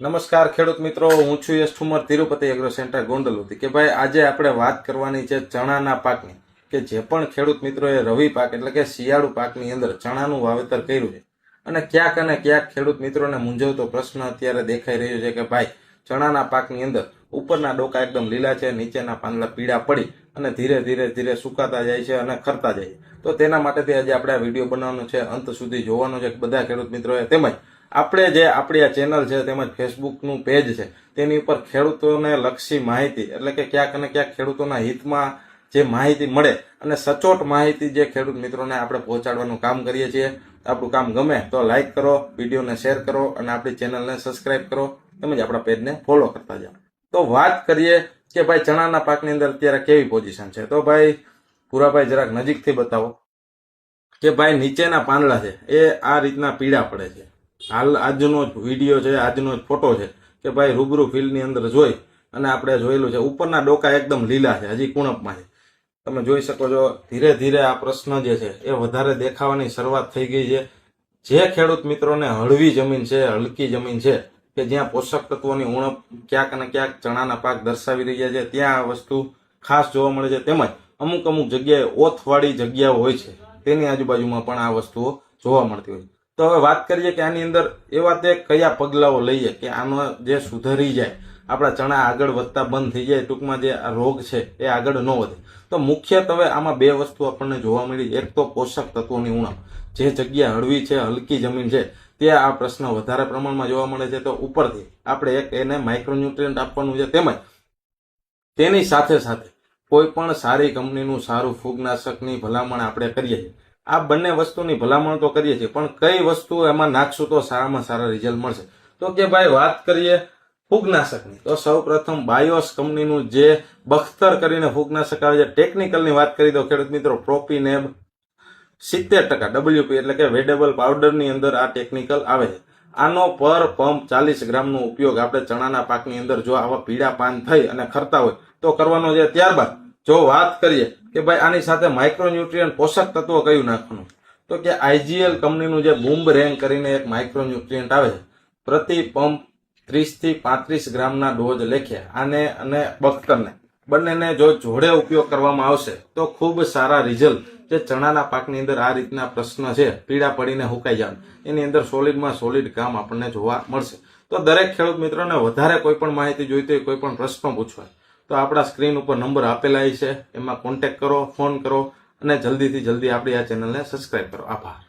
નમસ્કાર ખેડૂત મિત્રો, હું છું યશ ઠુમર, તિરુપતિ એગ્રો સેન્ટર ગોંડલુથી કે ભાઈ, આજે આપણે વાત કરવાની છે ચણાના પાકની. કે જે પણ ખેડૂત મિત્રોએ રવિ પાક, એટલે કે શિયાળુ પાકની અંદર ચણાનું વાવેતર કર્યું છે, અને ક્યાંક અને ક્યાંક ખેડૂત મિત્રોને મૂંઝવતો પ્રશ્ન અત્યારે દેખાઈ રહ્યો છે કે ભાઈ, ચણાના પાકની અંદર ઉપરના ડોકા એકદમ લીલા છે, નીચેના પાંદડા પીળા પડી અને ધીરે ધીરે ધીરે સુકાતા જાય છે અને ખરતા જાય છે. તો તેના માટેથી આજે આપણે આ વીડિયો બનાવવાનો છે. અંત સુધી જોવાનો છે બધા ખેડૂત મિત્રોએ તેમજ આપણે જે આપણી આ ચેનલ છે તેમજ ફેસબુકનું પેજ છે, તેની ઉપર ખેડૂતોને લક્ષી માહિતી, એટલે કે ક્યાંક અને ક્યાંક ખેડૂતોના હિતમાં જે માહિતી મળે અને સચોટ માહિતી જે ખેડૂત મિત્રોને આપણે પહોંચાડવાનું કામ કરીએ છીએ, આપણું કામ ગમે તો લાઈક કરો, વિડીયોને શેર કરો અને આપણી ચેનલને સબસ્ક્રાઇબ કરો, તેમજ આપણા પેજને ફોલો કરતા જાઓ. તો વાત કરીએ કે ભાઈ ચણાના પાકની અંદર અત્યારે કેવી પોઝિશન છે? તો ભાઈ, પુરાભાઈ જરાક નજીકથી બતાવો કે ભાઈ નીચેના પાંદડા છે, એ આ રીતના પીળા પડે છે. હાલ આજનો જ વીડિયો છે, આજનો જ ફોટો છે કે ભાઈ રૂબરૂ ફિલ્ડની અંદર જોઈ અને આપણે જોયેલું છે. ઉપરના ડોકા એકદમ લીલા છે, હજી કુણપમાં છે. તમે જોઈ શકો છો, ધીરે ધીરે આ પ્રશ્ન જે છે એ વધારે દેખાવાની શરૂઆત થઈ ગઈ છે. જે ખેડૂત મિત્રોને હળવી જમીન છે, હલકી જમીન છે, કે જ્યાં પોષક તત્વોની ઉણપ ક્યાંક અને ક્યાંક ચણાના પાક દર્શાવી રહ્યા છે, ત્યાં આ વસ્તુ ખાસ જોવા મળે છે. તેમજ અમુક અમુક જગ્યાએ ઓથવાળી જગ્યાઓ હોય છે. તેની આજુબાજુમાં પણ આ વસ્તુઓ જોવા મળતી હોય છે. તો હવે વાત કરીએ કે આની અંદર એવા તે કયા પગલાઓ લઈએ કે આનો જે સુધરી જાય, આપણા ચણા આગળ વધતા બંધ થઈ જાય, ટૂંકમાં જે આ રોગ છે એ આગળ ન વધે. તો મુખ્યત્વે આમાં બે વસ્તુ આપણને જોવા મળી. એક તો પોષક તત્વોની ઉણપ. જે જગ્યા હળવી છે, હલકી જમીન છે, ત્યાં આ પ્રશ્ન વધારે પ્રમાણમાં જોવા મળે છે. તો ઉપરથી આપણે એક એને માઇક્રોન્યુટ્રિયન્ટ આપવાનું છે. તેમજ તેની સાથે સાથે કોઈ પણ સારી કંપનીનું સારું ફૂગનાશકની ભલામણ આપણે કરીએ. છીએ આ બંને વસ્તુની ભલામણ તો કરીએ છીએ, પણ કઈ વસ્તુ એમાં નાખશું તો સારામાં સારા રિઝલ્ટ મળશે. તો કે ભાઈ વાત કરીએ ફૂગનાશકની. તો સૌ પ્રથમ બાયોસ કંપનીનું જે બખ્તર કરીને ફૂગનાશક આવે છે ટેકનિકલની વાત કરી તો ખેડૂત મિત્રો, પ્રોપીનેબ સિત્તેર ટકા ડબલ્યુપી એટલે કે વેડેબલ પાવડરની અંદર આ ટેકનિકલ આવે છે. આનો પર પંપ ચાલીસ ગ્રામનો ઉપયોગ આપણે ચણાના પાકની અંદર જો આવા પીળા પાન થઈ અને ખરતા હોય તો કરવાનો છે. ત્યારબાદ જો વાત કરીએ કે ભાઈ આની સાથે માઇક્રોન્યુટ્રિયન પોષક તત્વો કયું નાખવાનું? તો કે આઈજીએલ કંપનીનું જે બૂમ્બ રેંગ કરીને એક માઇક્રોન્યુટ્રિયન્ટ આવે પ્રતિ પંપ ત્રીસથી પાંત્રીસ ગ્રામના ડોઝ લેખે આને અને બખ્તરને બંનેને જો જોડે ઉપયોગ કરવામાં આવશે, તો ખૂબ સારા રિઝલ્ટ જે ચણાના પાકની અંદર આ રીતના પ્રશ્ન છે પીડા પડીને હુકાઈ જાય એની અંદર સોલિડમાં સોલિડ કામ આપણને જોવા મળશે. તો દરેક ખેડૂત મિત્રોને વધારે કોઈ પણ માહિતી જોઈતી હોય, કોઈ પણ પ્રશ્નો પૂછવા તો આપણા સ્ક્રીન ઉપર નંબર આપેલા છે. એમાં કોન્ટેક્ટ કરો ફોન કરો અને જલ્દીથી જલ્દી આપણી આ ચેનલને સબસ્ક્રાઇબ કરો. આભાર.